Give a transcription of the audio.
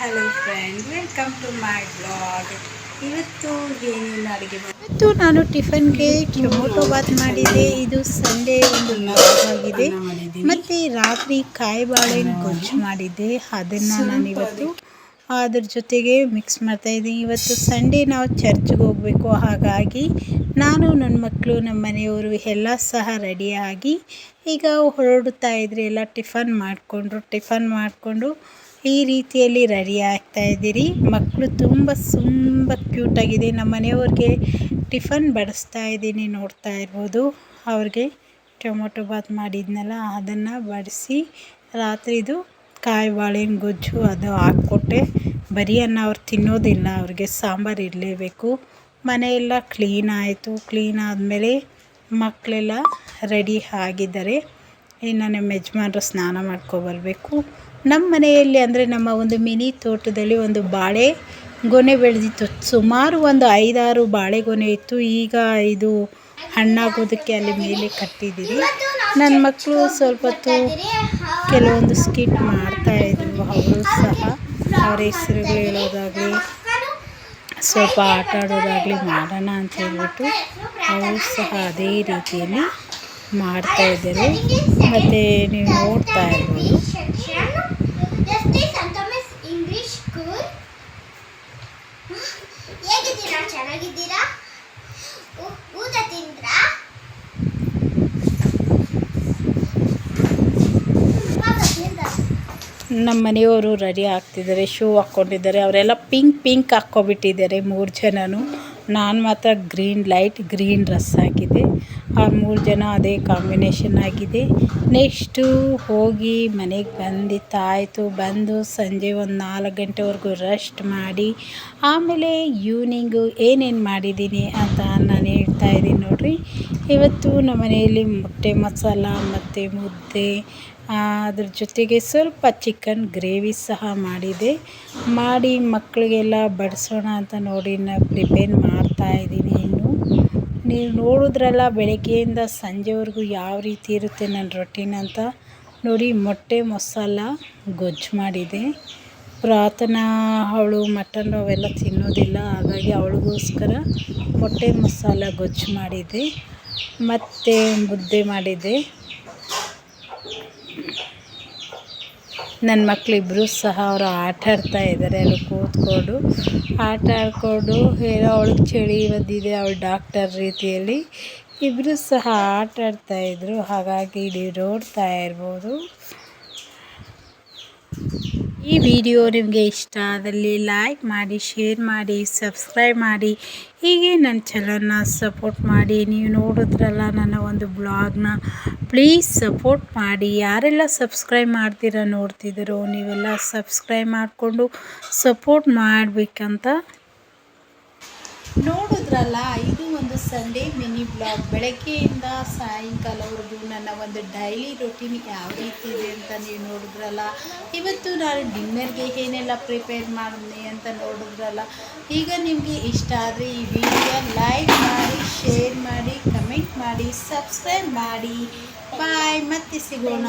Hello friend welcome to my blog ಇವತ್ತು ಏನೇನು ಅಡುಗೆ ಇವತ್ತು ನಾನು ಟಿಫನ್ಗೆ ಟೊಮೊಟೊ ಬಾತ್ ಮಾಡಿದೆ. ಇದು ಸಂಡೇ ಒಂದು ಲಾಭ ಆಗಿದೆ ಮತ್ತು ರಾತ್ರಿ ಕಾಯಿ ಬಾಳೆಹಣ್ಣು ಗೊಜ್ಜು ಮಾಡಿದ್ದೆ ಅದನ್ನು ನಾನು ಇವತ್ತು ಅದ್ರ ಜೊತೆಗೆ ಮಿಕ್ಸ್ ಮಾಡ್ತಾ ಇದ್ದೀನಿ. ಇವತ್ತು ಸಂಡೇ ನಾವು ಚರ್ಚ್ಗೆ ಹೋಗಬೇಕು. ಹಾಗಾಗಿ ನಾನು ನನ್ನ ಮಕ್ಕಳು ನಮ್ಮ ಮನೆಯವರು ಎಲ್ಲ ಸಹ ರೆಡಿಯಾಗಿ ಈಗ ಹೊರಡುತ್ತಾ ಇದ್ರೆ ಎಲ್ಲ ಟಿಫನ್ ಮಾಡಿಕೊಂಡ್ರು. ಟಿಫನ್ ಮಾಡಿಕೊಂಡು ಈ ರೀತಿಯಲ್ಲಿ ರೆಡಿ ಆಗ್ತಾ ಇದ್ದೀರಿ. ಮಕ್ಕಳು ತುಂಬ ತುಂಬ ಕ್ಯೂಟಾಗಿದೆ ನಮ್ಮ ಮನೆಯವ್ರಿಗೆ ಟಿಫನ್ ಬಡಿಸ್ತಾ ಇದ್ದೀನಿ ನೋಡ್ತಾ ಇರ್ಬೋದು. ಅವ್ರಿಗೆ ಟೊಮೊಟೊ ಬಾತ್ ಮಾಡಿದ್ನಲ್ಲ, ಅದನ್ನು ಬಡಿಸಿ ರಾತ್ರಿದು ಕಾಯಿ ಬಾಳೆಹಣ್ಣು ಗೊಜ್ಜು ಅದು ಹಾಕ್ಕೊಟ್ಟೆ. ಬರೀ ಅನ್ನ ಅವ್ರು ತಿನ್ನೋದಿಲ್ಲ, ಅವ್ರಿಗೆ ಸಾಂಬಾರು ಇರಲೇಬೇಕು ಮನೆಯೆಲ್ಲ ಕ್ಲೀನ್ ಆಯಿತು. ಕ್ಲೀನ್ ಆದಮೇಲೆ ಮಕ್ಕಳೆಲ್ಲ ರೆಡಿ ಆಗಿದ್ದಾರೆ. ಇನ್ನು ನಮ್ಮ ಯಜಮಾನ್ರು ಸ್ನಾನ ಮಾಡ್ಕೊಬರಬೇಕು. ನಮ್ಮ ಮನೆಯಲ್ಲಿ ಅಂದರೆ ನಮ್ಮ ಒಂದು ಮಿನಿ ತೋಟದಲ್ಲಿ ಒಂದು ಬಾಳೆ ಗೊನೆ ಬೆಳೆದಿತ್ತು. ಸುಮಾರು ಒಂದು ಐದಾರು ಬಾಳೆಗೊನೆ ಇತ್ತು. ಈಗ ಇದು ಹಣ್ಣಾಗೋದಕ್ಕೆ ಅಲ್ಲಿ ಮೇಲೆ ಕಟ್ಟಿದ್ದೀರಿ. ನನ್ನ ಮಕ್ಕಳು ಸ್ವಲ್ಪ ಹೊತ್ತು ಕೆಲವೊಂದು ಸ್ಕಿಟ್ ಮಾಡ್ತಾಯಿದ್ರು ಅವರು ಸಹ ಅವರ ಹೆಸರುಗಳು ಹೇಳೋದಾಗಲಿ, ಸ್ವಲ್ಪ ಆಟ ಆಡೋದಾಗಲಿ ಮಾಡೋಣ ಅಂತ ಹೇಳ್ಬಿಟ್ಟು ಅವರು ಸಹ ಅದೇ ರೀತಿಯಲ್ಲಿ ಮಾಡ್ತಾಯಿದ್ದಾರೆ ಮತ್ತು ನೀವು ನೋಡ್ತಾ ಇರ್ಬೋದು. ಚೆನ್ನಾಗಿದ್ದೀರಾ? ಊಟ ತಿಂದ್ರಾ? ನಮ್ಮ ಮನೆಯವರು ರೆಡಿ ಆಗ್ತಿದ್ದಾರೆ. ಶೂ ಹಾಕ್ಕೊಂಡಿದ್ದಾರೆ ಅವರೆಲ್ಲ ಪಿಂಕ್ ಪಿಂಕ್ ಹಾಕ್ಕೊಬಿಟ್ಟಿದ್ದಾರೆ ಮೂರು ಜನನು. ನಾನು ಮಾತ್ರ ಗ್ರೀನ್ ಲೈಟ್ ಗ್ರೀನ್ ಡ್ರೆಸ್ ಹಾಕಿದ್ದೆ. ಅವ್ರು ಮೂರು ಜನ ಅದೇ ಕಾಂಬಿನೇಷನ್ ಆಗಿದೆ. ನೆಕ್ಸ್ಟು ಹೋಗಿ ಮನೆಗೆ ಬಂದಿತ್ತಾಯಿತು. ಬಂದು ಸಂಜೆ ಒಂದು ನಾಲ್ಕು ಗಂಟೆವರೆಗೂ ರೆಸ್ಟ್ ಮಾಡಿ, ಆಮೇಲೆ ಈವ್ನಿಂಗು ಏನೇನು ಮಾಡಿದ್ದೀನಿ ಅಂತ ನಾನು ಹೇಳ್ತಾ ಇದ್ದೀನಿ ನೋಡಿರಿ. ಇವತ್ತು ನಮ್ಮ ಮನೆಯಲ್ಲಿ ಮೊಟ್ಟೆ ಮಸಾಲ, ಮತ್ತು ಮುದ್ದೆ ಅದ್ರ ಜೊತೆಗೆ ಸ್ವಲ್ಪ ಚಿಕನ್ ಗ್ರೇವಿ ಸಹ ಮಾಡಿದೆ. ಮಾಡಿ ಮಕ್ಕಳಿಗೆಲ್ಲ ಬಡಿಸೋಣ ಅಂತ ನೋಡಿ ನಾನು ಪ್ರಿಪೇರ್ ಮಾಡ್ತಾ ಇದ್ದೀನಿ ಇನ್ನು. ನೀವು ನೋಡಿದ್ರಲ್ಲ ಬೆಳಗ್ಗೆಯಿಂದ ಸಂಜೆವರೆಗೂ ಯಾವ ರೀತಿ ಇರುತ್ತೆ ನನ್ನ ರೊಟೀನ್ ಅಂತ. ನೋಡಿ, ಮೊಟ್ಟೆ ಮಸಾಲ ಗೊಜ್ಜು ಮಾಡಿದೆ. ಪ್ರಾರ್ಥನಾ ಅವಳು ಮಟನ್ ಅವೆಲ್ಲ ತಿನ್ನೋದಿಲ್ಲ, ಹಾಗಾಗಿ ಅವಳಿಗೋಸ್ಕರ ಮೊಟ್ಟೆ ಮಸಾಲ ಗೊಜ್ಜು ಮಾಡಿದೆ. ಮತ್ತು ಮುದ್ದೆ ಮಾಡಿದೆ. ನನ್ನ ಮಕ್ಕಳಿಬ್ಬರು ಸಹ ಅವರು ಆಟ ಆಡ್ತಾ ಇದ್ದಾರೆ ಅಲ್ಲಿ ಕೂತ್ಕೊಂಡು. ಆಟ ಆಡಿಕೊಂಡು ಏನೋ ಅವಳಿಗೆ ಚಳಿ ಬಂದಿದೆ, ಅವಳು ಡಾಕ್ಟರ್ ರೀತಿಯಲ್ಲಿ. ಇಬ್ಬರು ಸಹ ಆಟ ಇದ್ದರು ಹಾಗಾಗಿ ನೀವು ನೋಡ್ತಾ ಇರ್ಬೋದು. ಈ ವಿಡಿಯೋ ನಿಮಗೆ ಇಷ್ಟ ಆದಲ್ಲಿ ಲೈಕ್ ಮಾಡಿ ಶೇರ್ ಮಾಡಿ ಸಬ್ಸ್ಕ್ರೈಬ್ ಮಾಡಿ. ಹೀಗೆ ನನ್ನ ಚಾನಲ್ನ ಸಪೋರ್ಟ್ ಮಾಡಿ. ನೀವು ನೋಡಿದ್ರಲ್ಲ ನನ್ನ ಒಂದು ಬ್ಲಾಗ್ನ ಪ್ಲೀಸ್ ಸಪೋರ್ಟ್ ಮಾಡಿ. ಯಾರೆಲ್ಲ ಸಬ್ಸ್ಕ್ರೈಬ್ ಮಾಡ್ತೀರ ನೋಡ್ತಿದ್ದೀರೋ ನೀವೆಲ್ಲ ಸಬ್ಸ್ಕ್ರೈಬ್ ಮಾಡಿಕೊಂಡು ಸಪೋರ್ಟ್ ಮಾಡಬೇಕಂತ ನೋಡಿದ್ರಲ್ಲ, ಇದು ಸಂಡೇ ಮಿನಿ ಬ್ಲಾಗ್ ಬೆಳಗ್ಗೆಯಿಂದ ಸಾಯಂಕಾಲವರೆಗೂ ನನ್ನ ಒಂದು ಡೈಲಿ ರೊಟೀನ್ ಯಾವ ರೀತಿ ಇದೆ ಅಂತ ನೀವು ನೋಡಿದ್ರಲ್ಲ. ಇವತ್ತು ನಾನು ಡಿನ್ನರ್ಗೆ ಏನೆಲ್ಲ ಪ್ರಿಪೇರ್ ಮಾಡಿದ್ನಿ ಅಂತ ನೋಡಿದ್ರಲ್ಲ. ಈಗ ನಿಮಗೆ ಇಷ್ಟ ಆದರೆ ಈ ವಿಡಿಯೋ ಲೈಕ್ ಮಾಡಿ ಶೇರ್ ಮಾಡಿ ಕಮೆಂಟ್ ಮಾಡಿ ಸಬ್ಸ್ಕ್ರೈಬ್ ಮಾಡಿ. ಬಾಯ್ ಮತ್ತೆ ಸಿಗೋಣ.